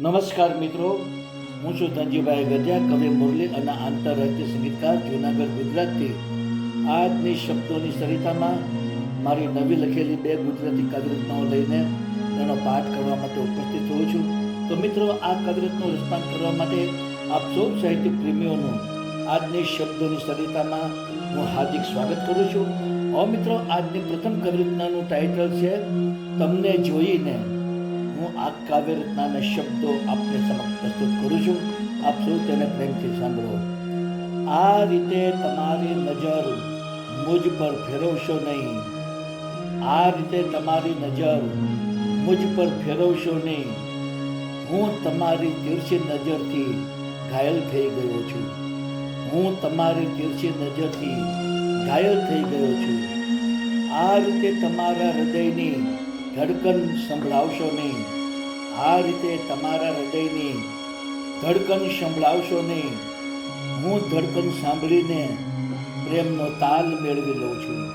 નમસ્કાર મિત્રો. હું છું ધનજીભાઈ ગઢિયા, કવિ મુરલી અને આંતરરાષ્ટ્રીય સંગીતકાર, જૂનાગઢ, ગુજરાતથી. આજની શબ્દોની સરિતામાં મારી નવી લખેલી બે ગુજરાતી કાવ્યરચનાઓ લઈને તેનો પાઠ કરવા માટે ઉપસ્થિત હોઉં છું. તો મિત્રો, આ કાવ્યરચનાનું રસપાન કરવા માટે આપ સૌ સાહિત્ય પ્રેમીઓનું આજની શબ્દોની સરિતામાં હું હાર્દિક સ્વાગત કરું છું. હવે મિત્રો, આજની પ્રથમ કવિરત્નાનું ટાઇટલ છે, તમને જોઈને હું આ કાવ્ય રચનાના શબ્દો આપને સમક્ષ પ્રસ્તુત કરું છું. આપ સૌ તેને પ્રેમથી સાંભળો. આ રીતે તમારી નજર મુજ પર ફેરવશો નહીં. આ રીતે તમારી નજર મુજ પર ફેરવશો નહીં. હું તમારી તીરછી નજરથી ઘાયલ થઈ ગયો છું. હું તમારી તીરછી નજરથી ઘાયલ થઈ ગયો છું. આ રીતે તમારા હૃદયની ધડકન સંભળાવશો નહીં. આ રીતે તમારા હૃદયની ધડકન સંભળાવશો નહીં. હું ધડકન સાંભળીને પ્રેમનો તાલ મેળવી લઉં છું.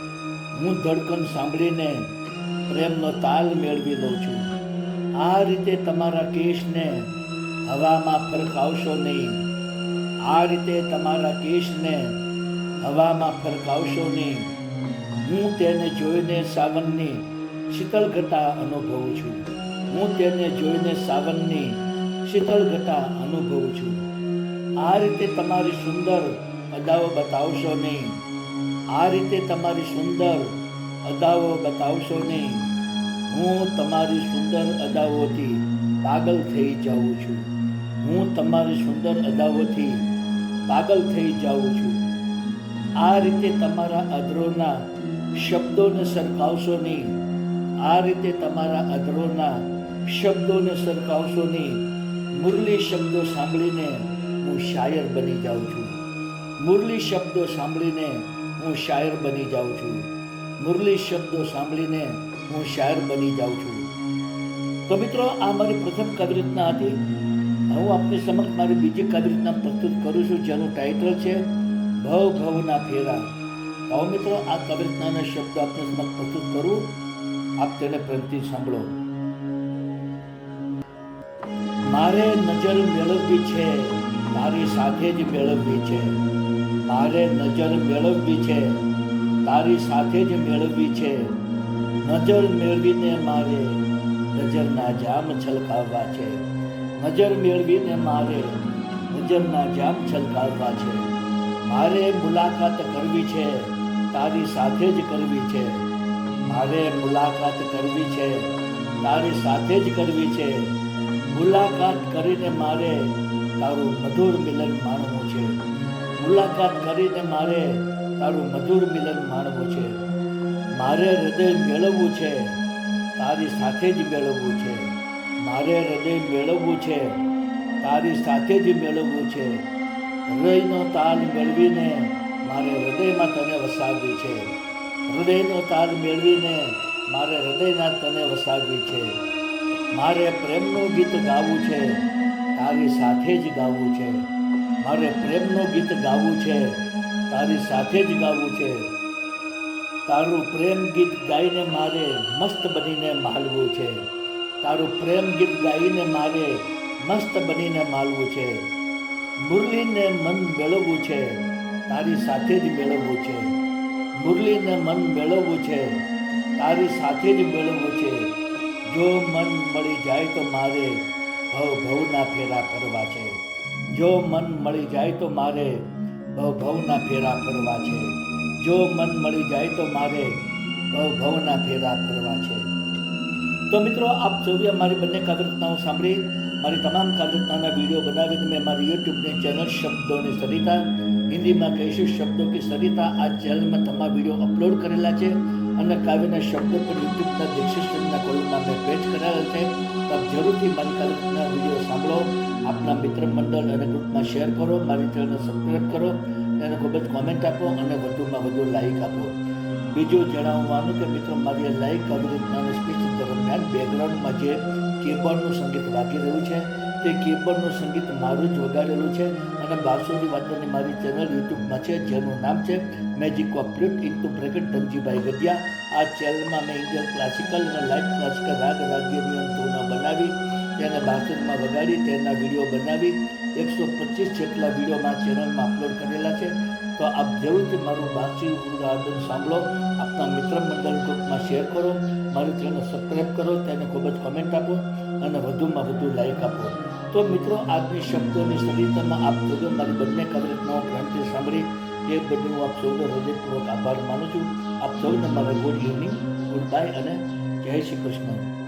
હું ધડકન સાંભળીને પ્રેમનો તાલ મેળવી લઉં છું. આ રીતે તમારા કેશને હવામાં ફરકાવશો નહીં. આ રીતે તમારા કેશને હવામાં ફરકાવશો નહીં. હું તેને જોઈને સાવનની શીતળઘટા અનુભવું છું. હું તેને જોઈને સાવનની શીતળઘટા અનુભવું છું. આ રીતે તમારી સુંદર અદાઓ બતાવશો નહીં. આ રીતે તમારી સુંદર અદાઓ બતાવશો નહીં. હું તમારી સુંદર અદાઓથી પાગલ થઈ જાઉં છું. હું તમારી સુંદર અદાઓથી પાગલ થઈ જાઉં છું. આ રીતે તમારા અધરોના શબ્દોને સરખાવશો નહીં. આ રીતે તમારા અધરોના શબ્દોને સરખાવશો નહીં મુરલી શબ્દો સાંભળીને હું શાયર બની જાઉં છું. મુરલી શબ્દો સાંભળીને હું શાયર બની જાઉં છું. મુરલી શબ્દો સાંભળીને હું શાયર બની જાઉં છું. તો મિત્રો, આ મારી પ્રથમ કાવ્યરચના હતી. હું આપની સમક્ષ મારી બીજી કાવ્યરચના પ્રસ્તુત કરું છું, જેનું ટાઇટલ છે, ભવ ભવના ફેરા. હવે મિત્રો, આ કાવ્યરચનાના શબ્દ આપને સમક્ષ પ્રસ્તુત કરું. આપ તેને પ્રેમથી સાંભળો. મારે નજર મેળવવી છે, તારી સાથે જ મેળવવી છે. મારે નજર મેળવવી છે, તારી સાથે જ મેળવવી છે. નજર મેળવીને મારે નજરના જામ છલકાવવા છે. નજર મેળવીને મારે નજરના જામ છલકાવવા છે. મારે મુલાકાત કરવી છે, તારી સાથે જ કરવી છે. મારે મુલાકાત કરવી છે, તારી સાથે જ કરવી છે. મુલાકાત કરીને મારે તારું મધુર મિલન માણવું છે. મુલાકાત કરીને મારે તારું મધુર મિલન માણવું છે. મારે હૃદય મેળવવું છે. તારી સાથે જ મેળવવું છે. મારે હૃદય મેળવવું છે. તારી સાથે જ મેળવવું છે. હૃદયનો તાલ મેળવીને મારે હૃદયમાં તને વસાવવી છે. હૃદયનો તાલ મેળવીને મારે હૃદયના તને વસાવવી છે. મારે પ્રેમનું ગીત ગાવું છે, તારી સાથે જ ગાવું છે. મારે પ્રેમનું ગીત ગાવું છે, તારી સાથે જ ગાવું છે. તારું પ્રેમ ગીત ગાઈને મારે મસ્ત બનીને માલવું છે. તારું પ્રેમ ગીત ગાઈને મારે મસ્ત બનીને માલવું છે. મુરલીને મન મેળવવું છે, તારી સાથે જ મેળવવું છે. મુરલીને મન મેળવવું છે, તારી સાથે જ મેળવવું છે. જો મન મળી જાય તો મારે ભવ ભવના ફેરા ફરવા છે. જો મન મળી જાય તો મારે ભવ ભવના ફેરા ફરવા છે. જો મન મળી જાય તો મારે ભવ ભવના ફેરા ફરવા છે. તો મિત્રો, આપ સૌએ મારી બંને કાવ્યરચનાઓ સાંભળી, મારી તમામ કાવ્યરચનાના વીડિયો બનાવીને મેં મારી યુટ્યુબની ચેનલ શબ્દોની સરિતા, હિન્દીમાં કહીશું શબ્દો કે સરિતા, આ ચેનલમાં તમામ વીડિયો અપલોડ કરેલા છે અને કાવ્યના શબ્દો પણ યુટ્યુબના ડિસ્ક્રિપ્શનના કોલમમાં કરેલા છે. તો જરૂરથી મારી કાવ્યના વીડિયો સાંભળો. આપના મિત્ર મંડળ અને ગ્રુપમાં શેર કરો, મારી ચેનલને સબસ્ક્રાઈબ કરો એને ખૂબ જ કોમેન્ટ આપો અને વધુમાં વધુ લાઈક આપો. બીજું જણાવવાનું કે મિત્રો, મારી લાઈક કાવ્યરચનાની સ્પીચ દરમિયાન બેકગ્રાઉન્ડમાં જે કીબોર્ડનું સંગીત વાગી રહ્યું છે, તે કીબોર્ડનું સંગીત મારું જ વગાડેલું છે. અને બારસોની વાતોની મારી ચેનલ યુટ્યુબમાં છે, જેનું નામ છે magic of flute into bracket Dhanjibhai Gadhiya, આ ચેનલમાં મેં ઇન્ડિયન ક્લાસિકલ અને લાઇટ ક્લાસિકલ રાગ રાગ્યની અંતોના બનાવી, તેને બાસુરમાં વગાડી, તેના વીડિયો બનાવી, એકસો પચીસ જેટલા વિડીયોમાં ચેનલમાં અપલોડ કરેલા છે. તો આપ જરૂરથી મારું બાસી ઉદાહરણ સાંભળો, આપના મિત્ર મંડળ ગ્રુપમાં શેર કરો, મારી ચેનલ સબસ્ક્રાઈબ કરો, તેને ખૂબ જ કોમેન્ટ આપો, અને વધુમાં વધુ લાઈક આપો. તો મિત્રો, આજની શબ્દોની સરિતામાં આપ સૌનો મારી બંને કવિતાઓ પ્રેમથી સાંભળી એ બદલ હું આપ સૌનો હૃદયપૂર્વક આભાર માનું છું. આપ સૌને મારા ગુડ ઇવનિંગ, ગુડ બાય અને જય શ્રી કૃષ્ણ.